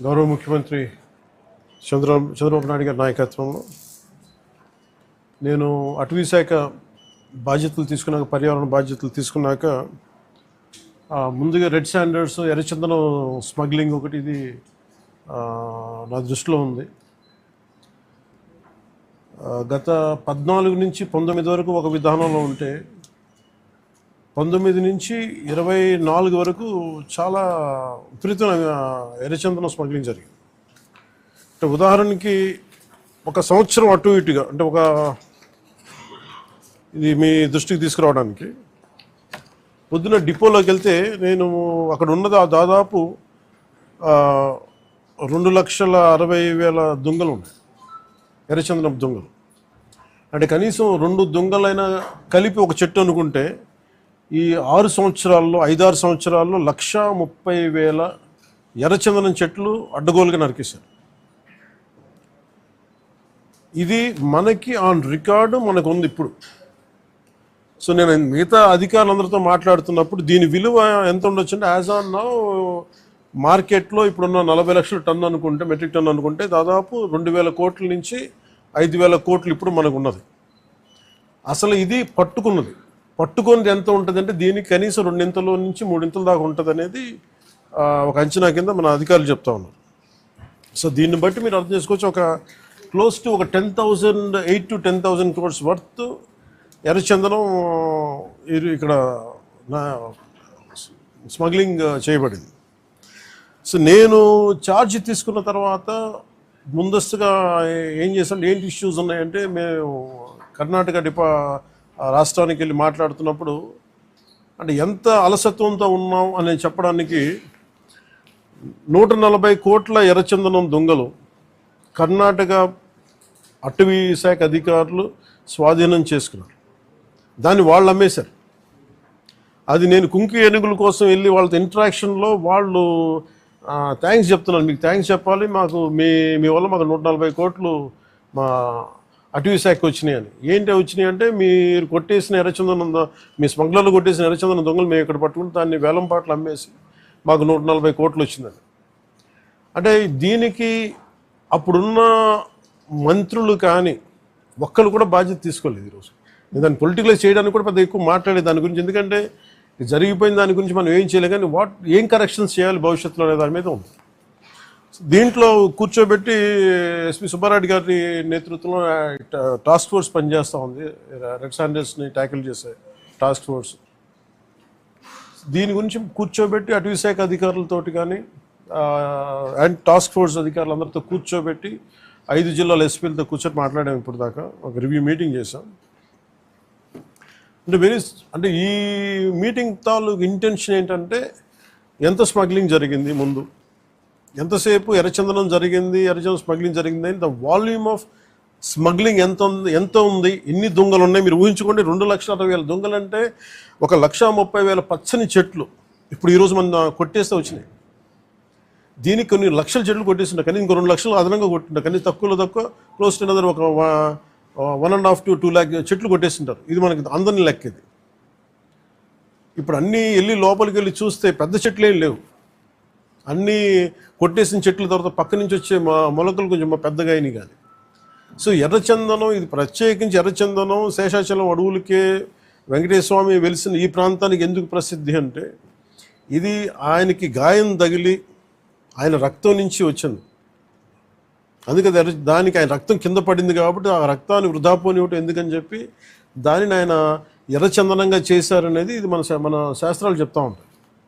గౌరవ ముఖ్యమంత్రి చంద్ర చంద్రబాబు నాయుడు గారి నాయకత్వంలో నేను అటవీ శాఖ బాధ్యతలు తీసుకున్నాక పర్యావరణ బాధ్యతలు తీసుకున్నాక ముందుగా రెడ్ శాండర్స్ ఎర్రచందనం స్మగ్లింగ్ ఒకటి ఇది నా దృష్టిలో ఉంది. గత పద్నాలుగు నుంచి పంతొమ్మిది వరకు ఒక విధానంలో ఉంటే పంతొమ్మిది నుంచి ఇరవై నాలుగు వరకు చాలా విపరీతమైన ఎర్రచందనం స్మగ్లింగ్ జరిగింది. అంటే ఉదాహరణకి ఒక సంవత్సరం అటు ఇటుగా అంటే ఒక ఇది మీ దృష్టికి తీసుకురావడానికి పొద్దున డిపోలోకి వెళ్తే నేను అక్కడ ఉన్నది ఆ దాదాపు రెండు లక్షల అరవై వేల దొంగలు ఉన్నాయి. ఎర్రచందనం దొంగలు. అంటే కనీసం రెండు దొంగలైనా కలిపి ఒక చెట్టు అనుకుంటే ఈ ఆరు సంవత్సరాల్లో ఐదారు సంవత్సరాల్లో లక్ష ముప్పై వేల ఎర్రచందనం చెట్లు అడ్డగోలుగా నరికేశారు. ఇది మనకి ఆన్ రికార్డు మనకు ఉంది ఇప్పుడు. సో నేను మిగతా అధికారులందరితో మాట్లాడుతున్నప్పుడు దీని విలువ ఎంత ఉండొచ్చు అంటే యాజ్ ఆన్ నా మార్కెట్లో ఇప్పుడున్న నలభై లక్షల టన్ను అనుకుంటే మెట్రిక్ టన్ను అనుకుంటే దాదాపు రెండు వేల కోట్ల నుంచి ఐదు వేల కోట్లు ఇప్పుడు మనకు ఉన్నది. అసలు ఇది పట్టుకున్నది. పట్టుకొని ఎంత ఉంటుందంటే దీనికి కనీసం రెండింతల నుంచి మూడింతల దాకా ఉంటుంది అనేది ఒక అంచనా కింద మన అధికారులు చెప్తా ఉన్నారు. సో దీన్ని బట్టి మీరు అర్థం చేసుకోవచ్చు ఒక క్లోజ్ టు ఒక ten thousand eight to ten thousand crores worth ఎర్రచందనం ఇక్కడ నా స్మగ్లింగ్ చేయబడింది. సో నేను ఛార్జ్ తీసుకున్న తర్వాత ముందస్తుగా ఏం చేశాను ఏంటి ఇష్యూస్ ఉన్నాయంటే మేము కర్ణాటక డిపా రాష్ట్రానికి వెళ్ళి మాట్లాడుతున్నప్పుడు అంటే ఎంత అలసత్వంతో ఉన్నాం అని చెప్పడానికి నూట నలభై కోట్ల ఎర్రచందనం దొంగలు కర్ణాటక అటవీ శాఖ అధికారులు స్వాధీనం చేసుకున్నారు. దాన్ని వాళ్ళు అమ్మేశారు అది నేను కుంకి ఏనుగుల కోసం వెళ్ళి వాళ్ళతో ఇంటరాక్షన్లో వాళ్ళు థ్యాంక్స్ చెప్తున్నాను మీకు థ్యాంక్స్ చెప్పాలి. మాకు మీ మీ వల్ల మాకు నూట నలభై కోట్లు మా అటవీ శాఖ వచ్చినాయి అని ఏంటి వచ్చినాయి అంటే మీరు కొట్టేసిన ఎర్రచందనం మీ స్మగ్లర్లు కొట్టేసిన ఎర్రచందనం దొంగలు మేము ఇక్కడ పట్టుకుని దాన్ని వేలం పాటలు అమ్మేసి మాకు నూట నలభై కోట్లు వచ్చిందని అంటే దీనికి అప్పుడున్న మంత్రులు కానీ ఒక్కరు కూడా బాధ్యత తీసుకోలేదు ఈరోజు దాన్ని పొలిటికలైజ్ చేయడానికి కూడా పెద్ద ఎక్కువ మాట్లాడే దాని గురించి. ఎందుకంటే ఇది జరిగిపోయిన దాని గురించి మనం ఏం చేయలేదు కానీ వాట్ ఏం కరెక్షన్స్ చేయాలి భవిష్యత్తులో అనే దాని మీద ఉంది. దీంట్లో కూర్చోబెట్టి ఎస్పి సుబ్బారెడ్డి గారి నేతృత్వంలో టాస్క్ ఫోర్స్ పనిచేస్తూ ఉంది. రెడ్ శాండర్స్ని ట్యాకిల్ చేసే టాస్క్ ఫోర్స్. దీని గురించి కూర్చోబెట్టి అటవీ శాఖ అధికారులతోటి కానీ అండ్ టాస్క్ ఫోర్స్ అధికారులందరితో కూర్చోబెట్టి ఐదు జిల్లాల ఎస్పీలతో కూర్చొని మాట్లాడాం ఇప్పుడు దాకా ఒక రివ్యూ మీటింగ్ చేశాం. అంటే వెరీ అంటే ఈ మీటింగ్ తాలూకు ఇంటెన్షన్ ఏంటంటే ఎంత స్మగ్లింగ్ జరిగింది ముందు? ఎంతసేపు ఎర్రచందనం జరిగింది ఎర్రచందనం స్మగ్లింగ్ జరిగింది అని ద వాల్యూమ్ ఆఫ్ స్మగ్లింగ్ ఎంత ఉంది ఎంత ఉంది ఎన్ని దొంగలు ఉన్నాయి మీరు ఊహించుకోండి రెండు లక్షల అరవై వేల దొంగలు అంటే ఒక లక్ష ముప్పై వేల పచ్చని చెట్లు. ఇప్పుడు ఈరోజు మన కొట్టేస్తే వచ్చినాయి. దీనికి కొన్ని లక్షల చెట్లు కొట్టేస్తుండే కానీ ఇంకో రెండు లక్షలు అదనంగా కొట్టింటారు కానీ తక్కువలో తక్కువ క్లోజ్ టు అనదర్ ఒక one and half to two lakh చెట్లు కొట్టేస్తుంటారు. ఇది మనకి అందరినీ లెక్క ఇది ఇప్పుడు అన్నీ వెళ్ళి లోపలికి వెళ్ళి చూస్తే పెద్ద చెట్లు ఏం లేవు. అన్నీ కొట్టేసిన చెట్ల తర్వాత పక్క నుంచి వచ్చే మా మొలకలు కొంచెం మా పెద్దగా అయినాయి కానీ. సో ఎర్రచందనం ఇది ప్రత్యేకించి ఎర్రచందనం శేషాచలం అడవులకే వెంకటేశ్వర స్వామి వెలిసిన ఈ ప్రాంతానికి ఎందుకు ప్రసిద్ధి అంటే ఇది ఆయనకి గాయం తగిలి ఆయన రక్తం నుంచి వచ్చింది. అందుకే ఎర్ర దానికి ఆయన రక్తం కింద పడింది కాబట్టి ఆ రక్తాన్ని వృధా పోనివ్వటం ఎందుకని చెప్పి దానిని ఆయన ఎర్రచందనంగా చేశారనేది ఇది మన శా- మన శాస్త్రాలు చెప్తా ఉంటాయి.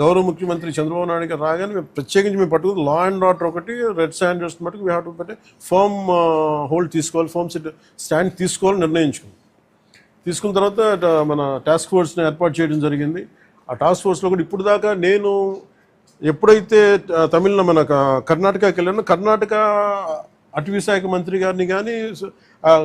గౌరవ ముఖ్యమంత్రి చంద్రబాబు నాయుడు గారు రాగానే మేము ప్రత్యేకించి మేము పట్టుకుని లా అండ్ ఆర్డర్ ఒకటి రెడ్ స్టాండర్డ్స్ మటుకు వీ హ్యావ్ టు పెట్టే ఫర్మ్ హోల్డ్ తీసుకోవాలి ఫర్మ్ స్టాండ్ తీసుకోవాలని నిర్ణయించుకుంది తీసుకున్న తర్వాత మన టాస్క్ ఫోర్స్ని ఏర్పాటు చేయడం జరిగింది. ఆ టాస్క్ ఫోర్స్లో కూడా ఇప్పుడు దాకా నేను ఎప్పుడైతే తమిళన మన కర్ణాటకకి వెళ్ళానో కర్ణాటక అటవీ శాఖ మంత్రి గారిని కానీ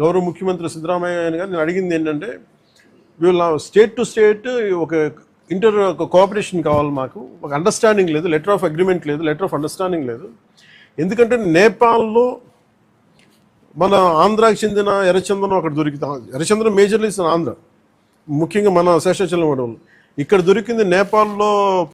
గౌరవ ముఖ్యమంత్రి సిద్ధరామయ్య గారిని కానీ నేను అడిగింది ఏంటంటే వీళ్ళ స్టేట్ టు స్టేట్ ఒక ఇంటర్ ఒక కోఆపరేషన్ కావాలి మాకు. ఒక అండర్స్టాండింగ్ లేదు లెటర్ ఆఫ్ అగ్రిమెంట్ లేదు లెటర్ ఆఫ్ అండర్స్టాండింగ్ లేదు. ఎందుకంటే నేపాల్లో మన ఆంధ్రాకి చెందిన ఎర్రచందనం అక్కడ దొరికితే ఎర్రచందనం మేజర్లీ ఆంధ్ర. ముఖ్యంగా మన శేషాచలం అడవులు ఇక్కడ దొరికింది నేపాల్లో